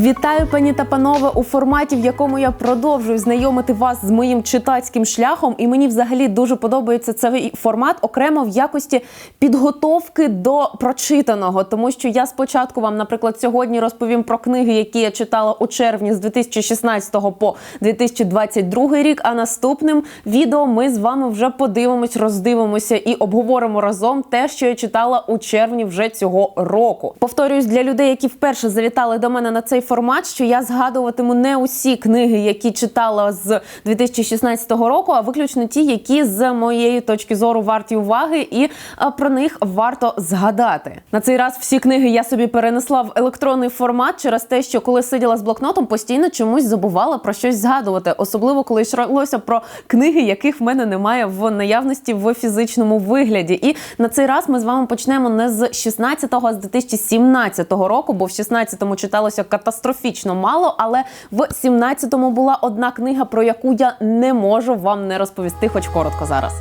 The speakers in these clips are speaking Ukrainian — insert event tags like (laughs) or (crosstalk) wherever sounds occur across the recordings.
Вітаю, пані та панове, у форматі, в якому я продовжую знайомити вас з моїм читацьким шляхом. І мені взагалі дуже подобається цей формат окремо в якості підготовки до прочитаного. Тому що я спочатку вам, наприклад, сьогодні розповім про книги, які я читала у червні з 2016 по 2022 рік. А наступним відео ми з вами вже подивимось, роздивимося і обговоримо разом те, що я читала у червні вже цього року. Повторюсь для людей, які вперше завітали до мене на цей формат, що я згадуватиму не усі книги, які читала з 2016 року, а виключно ті, які з моєї точки зору варті уваги, і про них варто згадати. На цей раз всі книги я собі перенесла в електронний формат через те, що коли сиділа з блокнотом, постійно чомусь забувала про щось згадувати, особливо коли йшлося про книги, яких в мене немає в наявності в фізичному вигляді. І на цей раз ми з вами почнемо не з 16-го, а з 2017 року, бо в 16-му читалося катастрофічно мало. Але в 17-му була одна книга, про яку я не можу вам не розповісти, хоч коротко зараз.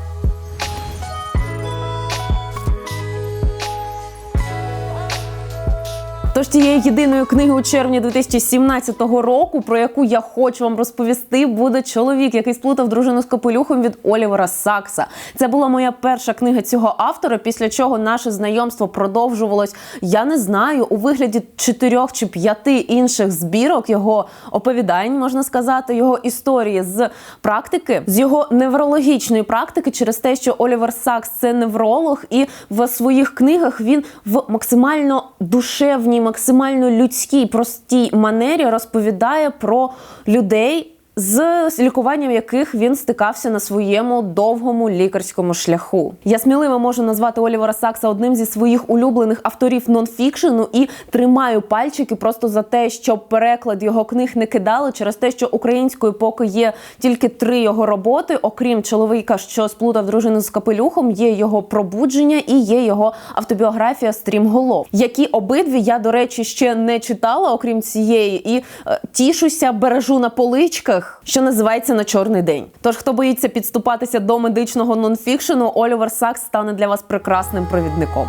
Тож тією єдиною книгою у червні 2017 року, про яку я хочу вам розповісти, буде чоловік, який сплутав дружину з капелюхом від Олівера Сакса. Це була моя перша книга цього автора. Після чого наше знайомство продовжувалось. Я не знаю у вигляді чотирьох чи п'яти інших збірок його оповідань, можна сказати, його історії з практики, з його неврологічної практики, через те, що Олівер Сакс це невролог, і в своїх книгах він в максимально душевній максимально людській, простій манері розповідає про людей. З лікуванням яких він стикався на своєму довгому лікарському шляху. Я сміливо можу назвати Олівера Сакса одним зі своїх улюблених авторів нонфікшену і тримаю пальчики просто за те, щоб переклад його книг не кидали через те, що українською поки є тільки три його роботи, окрім чоловіка, що сплутав дружину з капелюхом, є його пробудження і є його автобіографія Стрімголов, які обидві я, до речі, ще не читала, окрім цієї, і е, тішуся, бережу на поличках що називається на чорний день. Тож, хто боїться підступатися до медичного нонфікшену, Олівер Сакс стане для вас прекрасним провідником.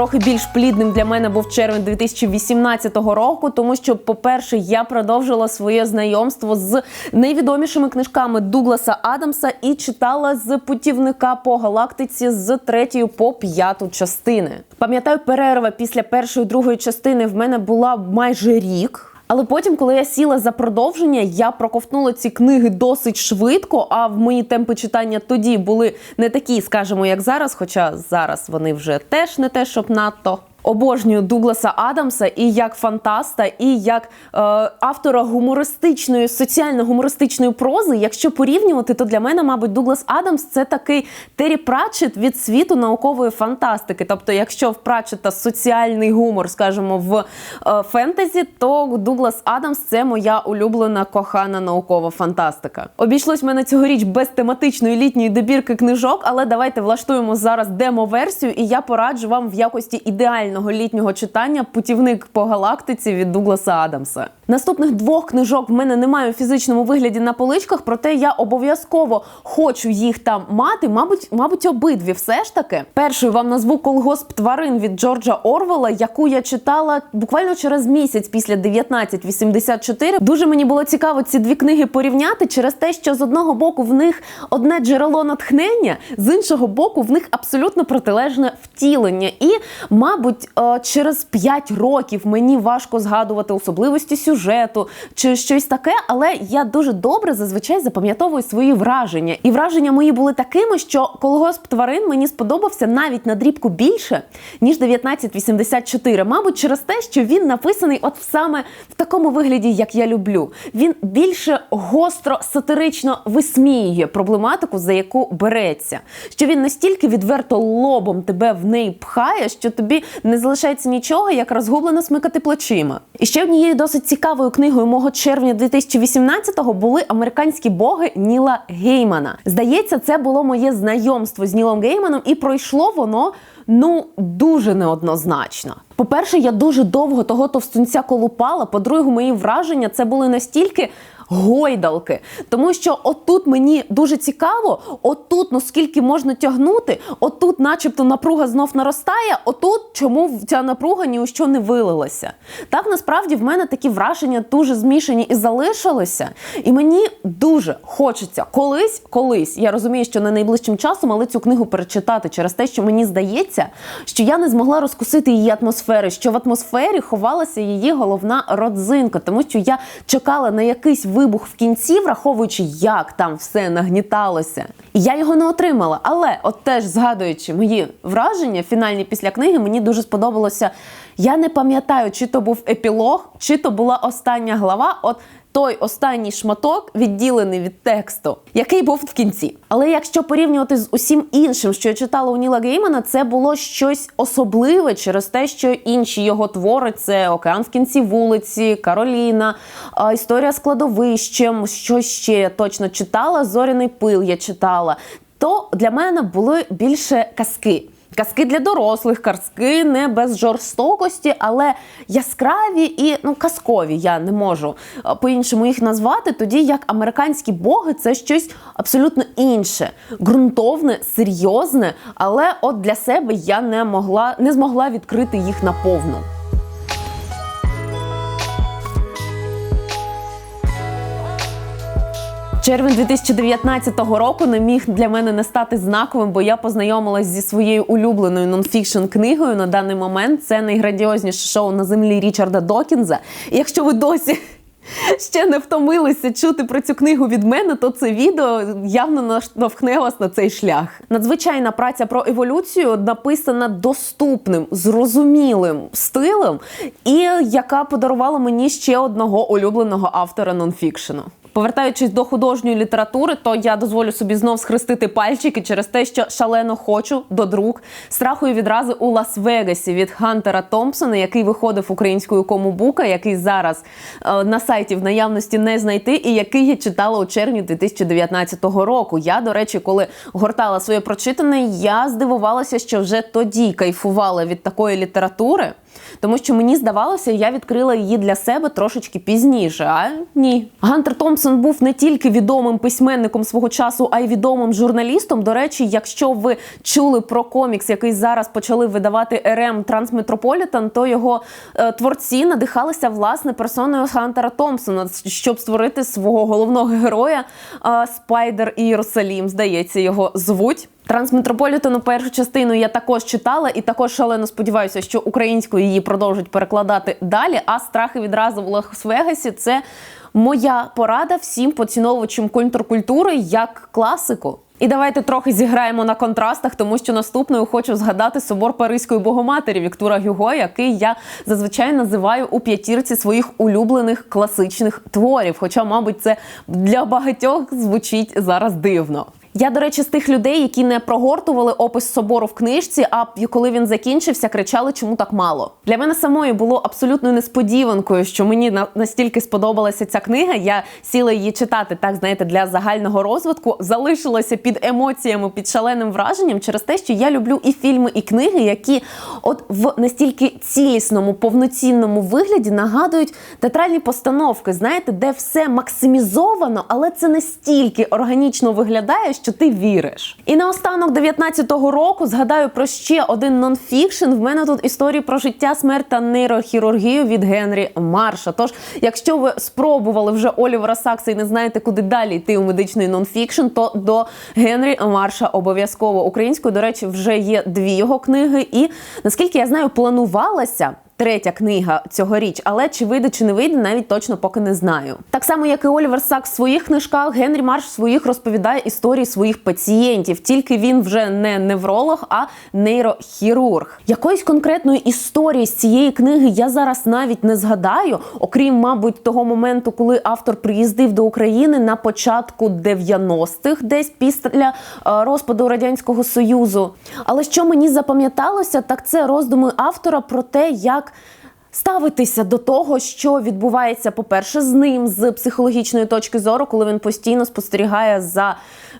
Трохи більш плідним для мене був червень 2018 року, тому що, по-перше, я продовжила своє знайомство з найвідомішими книжками Дугласа Адамса і читала з путівника по галактиці з третьої по п'яту частини. Пам'ятаю, перерва після першої другої частини в мене була майже рік. Але потім, коли я сіла за продовження, я проковтнула ці книги досить швидко. А в мої темпи читання тоді були не такі, скажімо, як зараз. Хоча зараз вони вже теж не те, щоб надто. Обожнюю Дугласа Адамса і як фантаста, і як е, автора гумористичної, соціально-гумористичної прози. Якщо порівнювати, то для мене, мабуть, Дуглас Адамс це такий Террі Пратчет від світу наукової фантастики. Тобто, якщо в Пратчета соціальний гумор, скажімо, в е, фентезі, то Дуглас Адамс це моя улюблена кохана наукова фантастика. Обійшлось мене цьогоріч без тематичної літньої добірки книжок, але давайте влаштуємо зараз демо-версію, і я пораджу вам в якості ідеальної літнього читання Путівник по галактиці від Дугласа Адамса. Наступних двох книжок в мене немає у фізичному вигляді на поличках, проте я обов'язково хочу їх там мати. Мабуть, мабуть, обидві все ж таки. Першою вам назву колгосп тварин від Джорджа Орвела, яку я читала буквально через місяць після 1984. Дуже мені було цікаво ці дві книги порівняти через те, що з одного боку в них одне джерело натхнення, з іншого боку, в них абсолютно протилежне втілення. І, мабуть, через 5 років мені важко згадувати особливості сюжету чи щось таке, але я дуже добре зазвичай запам'ятовую свої враження. І враження мої були такими, що колгосп тварин мені сподобався навіть на дрібку більше, ніж 1984. Мабуть, через те, що він написаний от саме в такому вигляді, як я люблю. Він більше гостро сатирично висміює проблематику, за яку береться. Що він настільки відверто лобом тебе в неї пхає, що тобі не залишається нічого, як розгублено смикати плечима. І ще однією досить цікавою книгою мого червня 2018-го були американські боги Ніла Геймана. Здається, це було моє знайомство з Нілом Гейманом, і пройшло воно ну дуже неоднозначно. По-перше, я дуже довго того товстунця колупала. По-друге, мої враження це були настільки гойдалки. Тому що отут мені дуже цікаво, отут, ну скільки можна тягнути, отут, начебто, напруга знов наростає, отут чому ця напруга ні у що не вилилася. Так насправді в мене такі враження дуже змішані і залишилися. І мені дуже хочеться колись, колись, я розумію, що не найближчим часом, але цю книгу перечитати через те, що мені здається, що я не змогла розкусити її атмосфери, що в атмосфері ховалася її головна родзинка, тому що я чекала на якийсь вибух в кінці, враховуючи, як там все нагніталося. І я його не отримала. Але, от теж згадуючи мої враження, фінальні після книги, мені дуже сподобалося. Я не пам'ятаю, чи то був епілог, чи то була остання глава. От той останній шматок відділений від тексту, який був в кінці. Але якщо порівнювати з усім іншим, що я читала у Ніла Геймана, це було щось особливе через те, що інші його твори це Океан в кінці вулиці, Кароліна, історія з кладовищем, що ще я точно читала. Зоряний пил я читала. То для мене були більше казки. Казки для дорослих, казки не без жорстокості, але яскраві і ну казкові. Я не можу е, по-іншому їх назвати. Тоді як американські боги це щось абсолютно інше, ґрунтовне, серйозне. Але от для себе я не могла не змогла відкрити їх наповну. Червень 2019 року не міг для мене не стати знаковим, бо я познайомилась зі своєю улюбленою нонфікшн книгою на даний момент. Це найградіозніше шоу на землі Річарда Докінза. І якщо ви досі (laughs) ще не втомилися чути про цю книгу від мене, то це відео явно наштовхне вас на цей шлях. Надзвичайна праця про еволюцію написана доступним, зрозумілим стилем, і яка подарувала мені ще одного улюбленого автора нонфікшену. Повертаючись до художньої літератури, то я дозволю собі знов схрестити пальчики через те, що шалено хочу до друк страху і відрази у Лас-Вегасі від Хантера Томпсона, який виходив українською комубука, який зараз е, на сайті в наявності не знайти, і який я читала у червні 2019 року. Я, до речі, коли гортала своє прочитане, я здивувалася, що вже тоді кайфувала від такої літератури. Тому що мені здавалося, я відкрила її для себе трошечки пізніше. А ні, Гантер Томпсон був не тільки відомим письменником свого часу, а й відомим журналістом. До речі, якщо ви чули про комікс, який зараз почали видавати РМ Трансметрополітан, то його е, творці надихалися власне персоною Гантера Томпсона, щоб створити свого головного героя е, Спайдер Єрусалім. Здається, його звуть. Трансметрополітену першу частину я також читала і також шалено сподіваюся, що українською її продовжать перекладати далі. А страхи відразу в Лас-Вегасі це моя порада всім поціновувачам контркультури як класику. І давайте трохи зіграємо на контрастах, тому що наступною хочу згадати собор Паризької богоматері Віктора Гюго, який я зазвичай називаю у п'ятірці своїх улюблених класичних творів. Хоча, мабуть, це для багатьох звучить зараз дивно. Я, до речі, з тих людей, які не прогортували опис собору в книжці, а коли він закінчився, кричали, чому так мало. Для мене самої було абсолютною несподіванкою, що мені настільки сподобалася ця книга. Я сіла її читати, так знаєте, для загального розвитку. Залишилася під емоціями, під шаленим враженням через те, що я люблю і фільми, і книги, які от в настільки цілісному, повноцінному вигляді нагадують театральні постановки, знаєте, де все максимізовано, але це настільки органічно виглядає що ти віриш. І наостанок 19-го року згадаю про ще один нонфікшн. В мене тут історії про життя, смерть та нейрохірургію від Генрі Марша. Тож, якщо ви спробували вже Олівера Сакса і не знаєте, куди далі йти у медичний нонфікшн, то до Генрі Марша обов'язково українською. До речі, вже є дві його книги. І наскільки я знаю, планувалася третя книга цьогоріч, але чи вийде, чи не вийде, навіть точно поки не знаю. Так само, як і Олівер Сакс в своїх книжках, Генрі Марш в своїх розповідає історії своїх пацієнтів. Тільки він вже не невролог, а нейрохірург. Якоїсь конкретної історії з цієї книги я зараз навіть не згадаю, окрім, мабуть, того моменту, коли автор приїздив до України на початку 90-х, десь після е, розпаду радянського союзу. Але що мені запам'яталося, так це роздуми автора про те, як ставитися до того, що відбувається, по-перше, з ним з психологічної точки зору, коли він постійно спостерігає за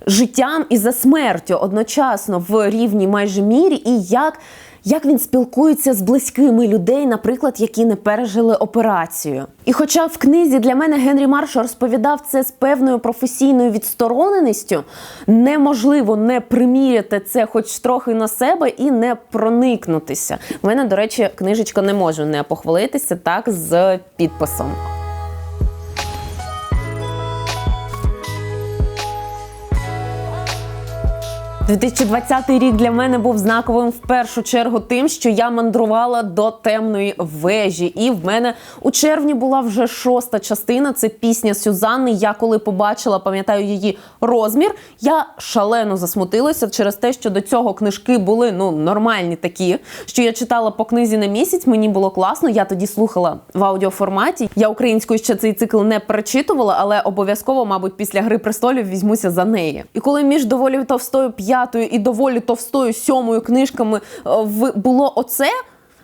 життям і за смертю одночасно в рівній майже мірі, і як як він спілкується з близькими людей, наприклад, які не пережили операцію. І хоча в книзі для мене Генрі Маршал розповідав це з певною професійною відстороненістю, неможливо не приміряти це хоч трохи на себе і не проникнутися. У мене, до речі, книжечка не можу не похвалитися так з підписом. 2020 рік для мене був знаковим в першу чергу тим, що я мандрувала до темної вежі, і в мене у червні була вже шоста частина. Це пісня Сюзанни. Я коли побачила, пам'ятаю її розмір. Я шалено засмутилася через те, що до цього книжки були ну нормальні такі, що я читала по книзі на місяць. Мені було класно. Я тоді слухала в аудіоформаті. Я українською ще цей цикл не перечитувала, але обов'язково, мабуть, після гри престолів візьмуся за неї. І коли між доволі товстою п'ятою і доволі товстою сьомою книжками е, було оце,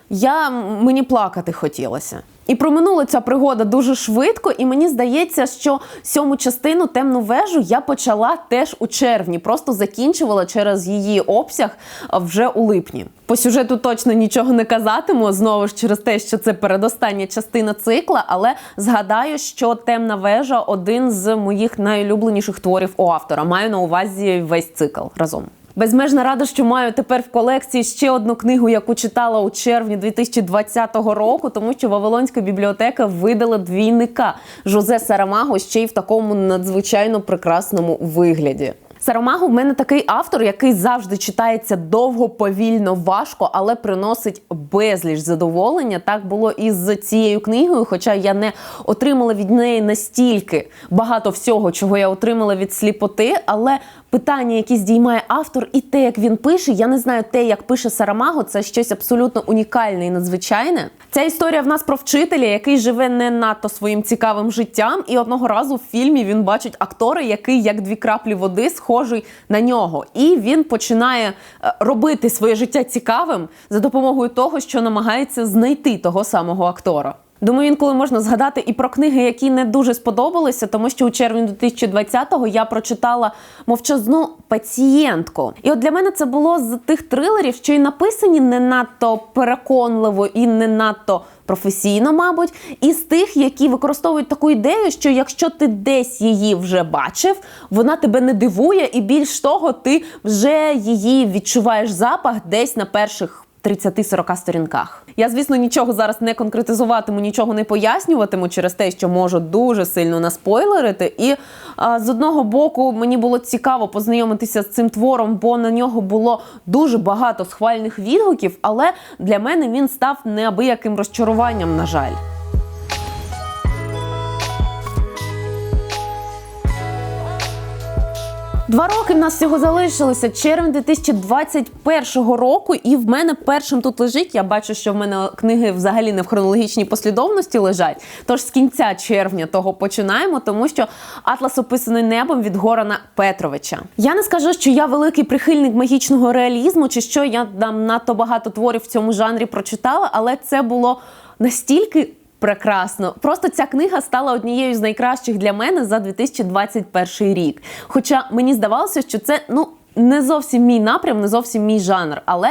я мені плакати хотілося. І проминула ця пригода дуже швидко, і мені здається, що сьому частину темну вежу я почала теж у червні, просто закінчувала через її обсяг вже у липні. По сюжету точно нічого не казатиму знову ж через те, що це передостання частина цикла, але згадаю, що темна вежа один з моїх найулюбленіших творів у автора. Маю на увазі весь цикл разом. Безмежна рада, що маю тепер в колекції ще одну книгу, яку читала у червні 2020 року, тому що Вавилонська бібліотека видала двійника Жозе Сарамаго ще й в такому надзвичайно прекрасному вигляді. Сарамаго в мене такий автор, який завжди читається довго, повільно, важко, але приносить безліч задоволення. Так було і з цією книгою, хоча я не отримала від неї настільки багато всього, чого я отримала від сліпоти, але питання, які здіймає автор, і те, як він пише, я не знаю, те, як пише Сарамаго, це щось абсолютно унікальне і надзвичайне. Ця історія в нас про вчителя, який живе не надто своїм цікавим життям, і одного разу в фільмі він бачить актора, який як дві краплі води схожий на нього, і він починає е, робити своє життя цікавим за допомогою того, що намагається знайти того самого актора. Думаю, інколи можна згадати і про книги, які не дуже сподобалися, тому що у червні 2020-го я прочитала мовчазну пацієнтку. І от для мене це було з тих трилерів, що й написані не надто переконливо і не надто професійно, мабуть, і з тих, які використовують таку ідею, що якщо ти десь її вже бачив, вона тебе не дивує, і більш того, ти вже її відчуваєш запах десь на перших 30-40 сторінках. Я, звісно, нічого зараз не конкретизуватиму, нічого не пояснюватиму через те, що можу дуже сильно наспойлерити. І а, з одного боку мені було цікаво познайомитися з цим твором, бо на нього було дуже багато схвальних відгуків, але для мене він став неабияким розчаруванням, на жаль. Два роки в нас всього залишилося червень 2021 року, і в мене першим тут лежить. Я бачу, що в мене книги взагалі не в хронологічній послідовності лежать. Тож з кінця червня того починаємо, тому що атлас описаний небом від Горана Петровича. Я не скажу, що я великий прихильник магічного реалізму, чи що я там надто багато творів в цьому жанрі прочитала, але це було настільки Прекрасно, просто ця книга стала однією з найкращих для мене за 2021 рік. Хоча мені здавалося, що це ну не зовсім мій напрям, не зовсім мій жанр. Але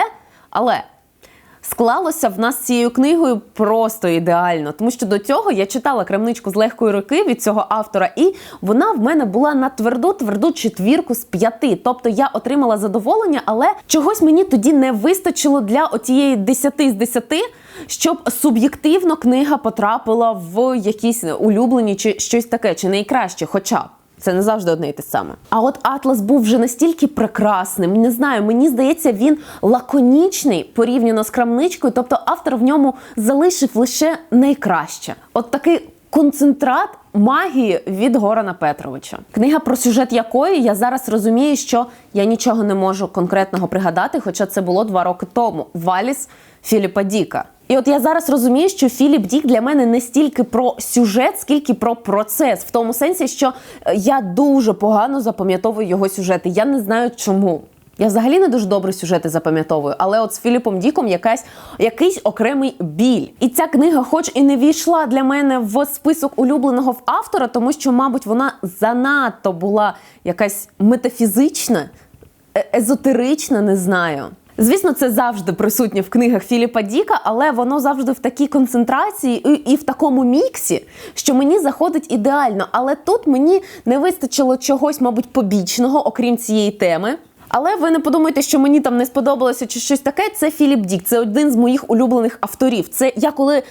але склалося в нас цією книгою просто ідеально, тому що до цього я читала крамничку з легкої руки від цього автора, і вона в мене була на тверду тверду четвірку з п'яти. Тобто я отримала задоволення, але чогось мені тоді не вистачило для отієї десяти з десяти щоб суб'єктивно книга потрапила в якісь улюблені чи щось таке, чи найкраще, хоча б. Це не завжди одне і те саме. А от Атлас був вже настільки прекрасним. Не знаю, мені здається, він лаконічний порівняно з крамничкою. Тобто автор в ньому залишив лише найкраще. От такий концентрат магії від Горана Петровича. Книга про сюжет якої я зараз розумію, що я нічого не можу конкретного пригадати, хоча це було два роки тому. Валіс Філіпа Діка. І от я зараз розумію, що Філіп Дік для мене не стільки про сюжет, скільки про процес, в тому сенсі, що е, я дуже погано запам'ятовую його сюжети. Я не знаю чому. Я взагалі не дуже добре сюжети запам'ятовую, але от з Філіпом Діком якась якийсь окремий біль. І ця книга, хоч і не війшла для мене в список улюбленого в автора, тому що, мабуть, вона занадто була якась метафізична, е, езотерична, не знаю. Звісно, це завжди присутнє в книгах Філіпа Діка, але воно завжди в такій концентрації і, в такому міксі, що мені заходить ідеально. Але тут мені не вистачило чогось, мабуть, побічного, окрім цієї теми. Але ви не подумайте, що мені там не сподобалося чи щось таке. Це Філіп Дік, це один з моїх улюблених авторів. Це я коли е,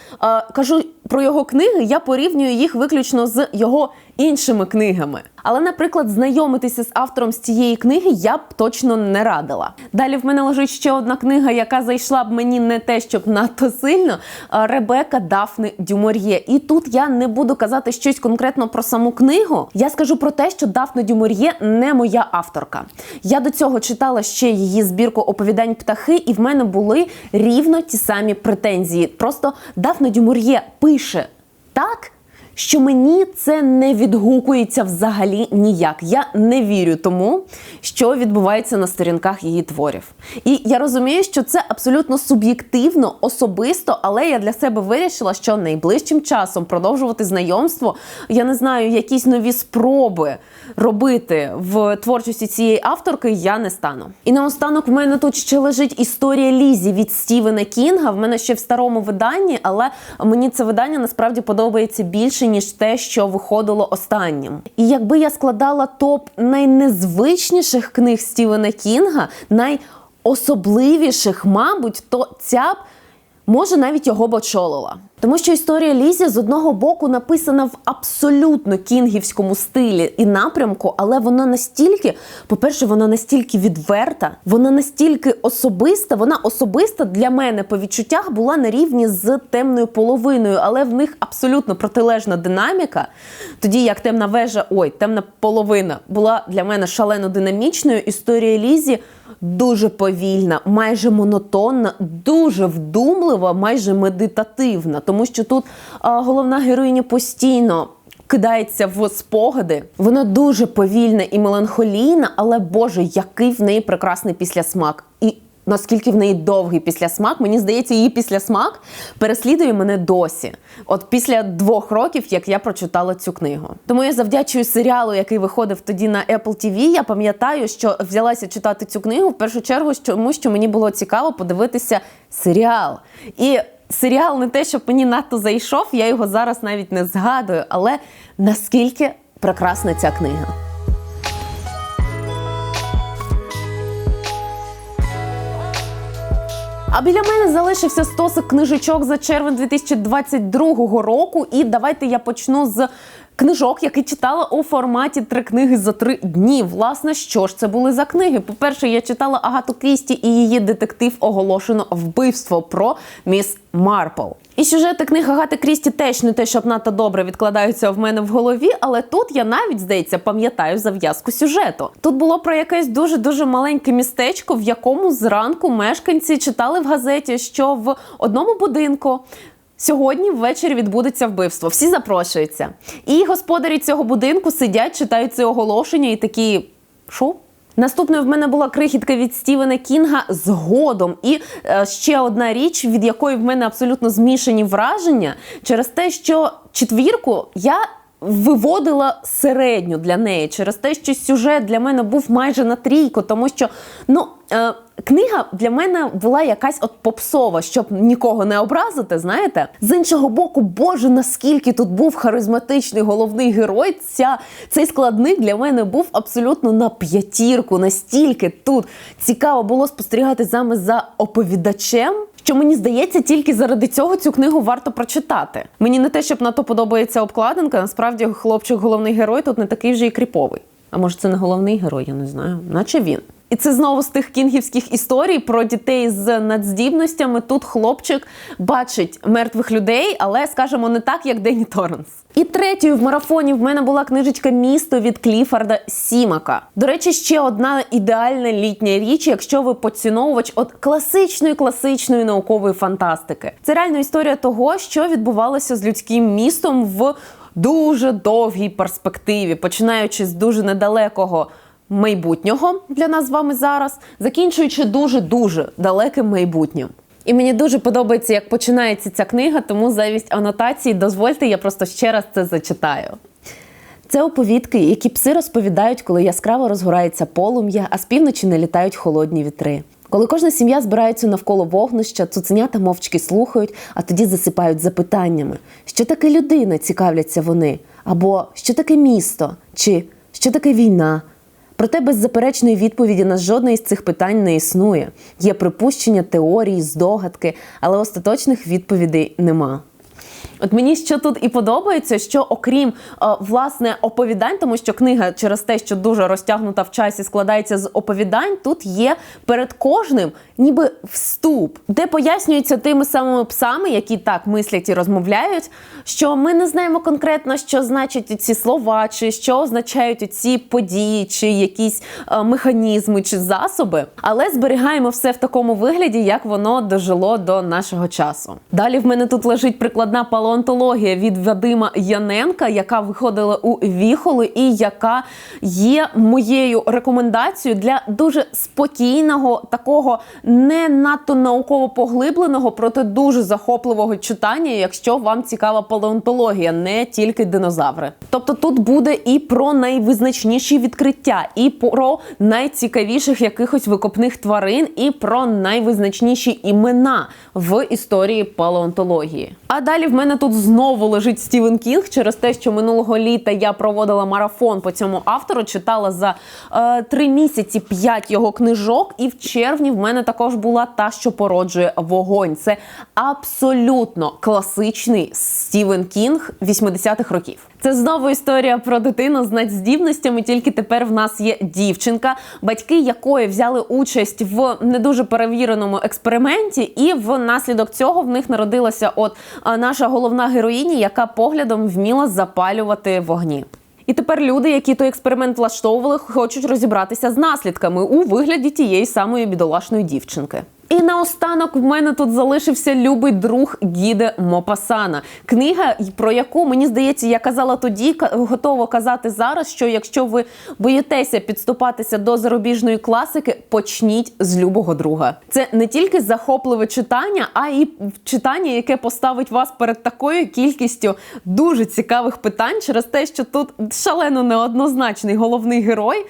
кажу про його книги, я порівнюю їх виключно з його іншими книгами. Але, наприклад, знайомитися з автором з цієї книги я б точно не радила. Далі в мене лежить ще одна книга, яка зайшла б мені не те, щоб надто сильно. Ребека Дафни Дюмор'є. І тут я не буду казати щось конкретно про саму книгу. Я скажу про те, що Дафна Дюмор'є не моя авторка. Я до цього читала ще її збірку оповідань птахи, і в мене були рівно ті самі претензії. Просто Дафна Дюмор'є пише так що мені це не відгукується взагалі ніяк. Я не вірю тому, що відбувається на сторінках її творів. І я розумію, що це абсолютно суб'єктивно, особисто, але я для себе вирішила, що найближчим часом продовжувати знайомство, я не знаю, якісь нові спроби робити в творчості цієї авторки я не стану. І наостанок в мене тут ще лежить історія Лізі від Стівена Кінга. В мене ще в старому виданні, але мені це видання насправді подобається більше ніж те, що виходило останнім. І якби я складала топ найнезвичніших книг Стівена Кінга, найособливіших, мабуть, то ця б може навіть його б очолила. Тому що історія Лізі з одного боку написана в абсолютно кінгівському стилі і напрямку, але вона настільки, по-перше, вона настільки відверта, вона настільки особиста. Вона особиста для мене по відчуттях була на рівні з темною половиною, але в них абсолютно протилежна динаміка. Тоді як темна вежа, ой, темна половина була для мене шалено динамічною. Історія Лізі дуже повільна, майже монотонна, дуже вдумлива, майже медитативна, тому що тут а, головна героїня постійно. Кидається в спогади, вона дуже повільна і меланхолійна, але Боже, який в неї прекрасний післясмак. І наскільки в неї довгий післясмак, мені здається, її післясмак переслідує мене досі. От після двох років, як я прочитала цю книгу. Тому я завдячую серіалу, який виходив тоді на Apple TV, Я пам'ятаю, що взялася читати цю книгу в першу чергу, тому що мені було цікаво подивитися серіал. І серіал не те, щоб мені надто зайшов, я його зараз навіть не згадую, але наскільки прекрасна ця книга. А біля мене залишився стосик книжечок за червень 2022 року. І давайте я почну з книжок, які читала у форматі три книги за три дні. Власне, що ж це були за книги? По-перше, я читала Агату Крісті і її детектив оголошено вбивство про міс Марпл. І сюжети книг Агати Крісті теж не те, щоб надто добре відкладаються в мене в голові, але тут я навіть здається пам'ятаю зав'язку сюжету. Тут було про якесь дуже дуже маленьке містечко, в якому зранку мешканці читали в газеті, що в одному будинку. Сьогодні ввечері відбудеться вбивство. Всі запрошуються. І господарі цього будинку сидять, читають це оголошення і такі. Що? Наступною в мене була крихітка від Стівена Кінга згодом. І е, ще одна річ, від якої в мене абсолютно змішані враження, через те, що четвірку я виводила середню для неї, через те, що сюжет для мене був майже на трійку, тому що ну. Е, Книга для мене була якась от попсова, щоб нікого не образити. Знаєте, з іншого боку, боже, наскільки тут був харизматичний головний герой. Ця цей складник для мене був абсолютно на п'ятірку. Настільки тут цікаво було спостерігати саме за оповідачем. Що мені здається, тільки заради цього цю книгу варто прочитати. Мені не те, щоб на то подобається обкладинка. Насправді, хлопчик, головний герой тут не такий вже і кріповий. А може, це не головний герой, я не знаю, наче він. І це знову з тих кінгівських історій про дітей з надздібностями. Тут хлопчик бачить мертвих людей, але скажімо, не так, як Дені Торренс. І третьою в марафоні в мене була книжечка Місто від Кліфарда Сімака. До речі, ще одна ідеальна літня річ, якщо ви поціновувач от класичної класичної наукової фантастики. Це реально історія того, що відбувалося з людським містом в дуже довгій перспективі, починаючи з дуже недалекого майбутнього для нас з вами зараз, закінчуючи дуже-дуже далеким майбутнім. І мені дуже подобається, як починається ця книга, тому завість анотації дозвольте, я просто ще раз це зачитаю. Це оповідки, які пси розповідають, коли яскраво розгорається полум'я, а з півночі не літають холодні вітри. Коли кожна сім'я збирається навколо вогнища, цуценята мовчки слухають, а тоді засипають запитаннями: що таке людина, цікавляться вони, або що таке місто, чи що таке війна. Проте беззаперечної відповіді на жодне із цих питань не існує. Є припущення, теорії, здогадки, але остаточних відповідей нема. От мені що тут і подобається, що окрім е, власне оповідань, тому що книга через те, що дуже розтягнута в часі, складається з оповідань. Тут є перед кожним ніби вступ, де пояснюється тими самими псами, які так мислять і розмовляють, що ми не знаємо конкретно, що значать ці слова, чи що означають ці події, чи якісь е, механізми, чи засоби, але зберігаємо все в такому вигляді, як воно дожило до нашого часу. Далі в мене тут лежить прикладна палеонтологія від Вадима Яненка, яка виходила у віхоли, і яка є моєю рекомендацією для дуже спокійного, такого не надто науково поглибленого, проте дуже захопливого читання, якщо вам цікава палеонтологія, не тільки динозаври. Тобто тут буде і про найвизначніші відкриття, і про найцікавіших якихось викопних тварин, і про найвизначніші імена в історії палеонтології. А далі в мене тут знову лежить Стівен Кінг через те, що минулого літа я проводила марафон по цьому автору, читала за е, три місяці п'ять його книжок, і в червні в мене також була та, що породжує вогонь. Це абсолютно класичний Стівен Кінг 80-х років. Це знову історія про дитину з надздібностями, тільки тепер в нас є дівчинка, батьки якої взяли участь в не дуже перевіреному експерименті, і внаслідок цього в них народилася от наша головна героїня, яка поглядом вміла запалювати вогні. І тепер люди, які той експеримент влаштовували, хочуть розібратися з наслідками у вигляді тієї самої бідолашної дівчинки. І наостанок в мене тут залишився любий друг Гіде Мопасана. Книга, про яку мені здається, я казала тоді, готова казати зараз. Що якщо ви боїтеся підступатися до зарубіжної класики, почніть з любого друга. Це не тільки захопливе читання, а й читання, яке поставить вас перед такою кількістю дуже цікавих питань, через те, що тут шалено неоднозначний головний герой,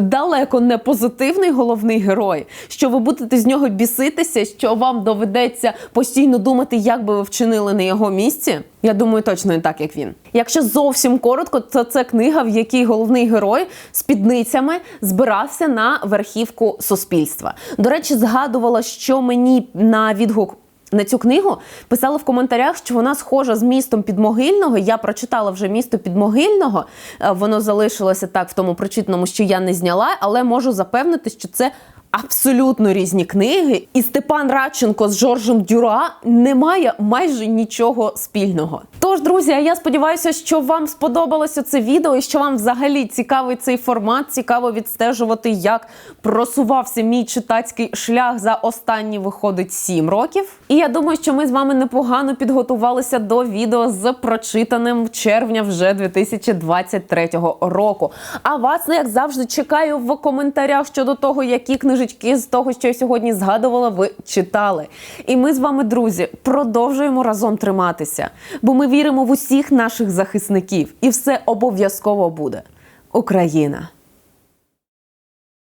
далеко не позитивний головний герой. Що ви будете з нього біситися, що вам доведеться постійно думати, як би ви вчинили на його місці. Я думаю, точно не так, як він. Якщо зовсім коротко, то це книга, в якій головний герой спідницями збирався на верхівку суспільства. До речі, згадувала, що мені на відгук. На цю книгу писали в коментарях, що вона схожа з містом Підмогильного. Я прочитала вже місто Підмогильного. Е, Воно залишилося так в тому прочитаному, що я не зняла, але можу запевнити, що це абсолютно різні книги. І Степан Радченко з Жоржем Дюра не має майже нічого спільного. Тож, друзі, я сподіваюся, що вам сподобалося це відео і що вам взагалі цікавий цей формат. Цікаво відстежувати, як просувався мій читацький шлях за останні виходить 7 років. І я думаю, що ми з вами непогано підготувалися до відео з прочитаним червня вже 2023 року. А вас, ну, як завжди, чекаю в коментарях щодо того, які книжечки з того, що я сьогодні згадувала, ви читали. І ми з вами, друзі, продовжуємо разом триматися, бо ми віримо в усіх наших захисників, і все обов'язково буде. Україна!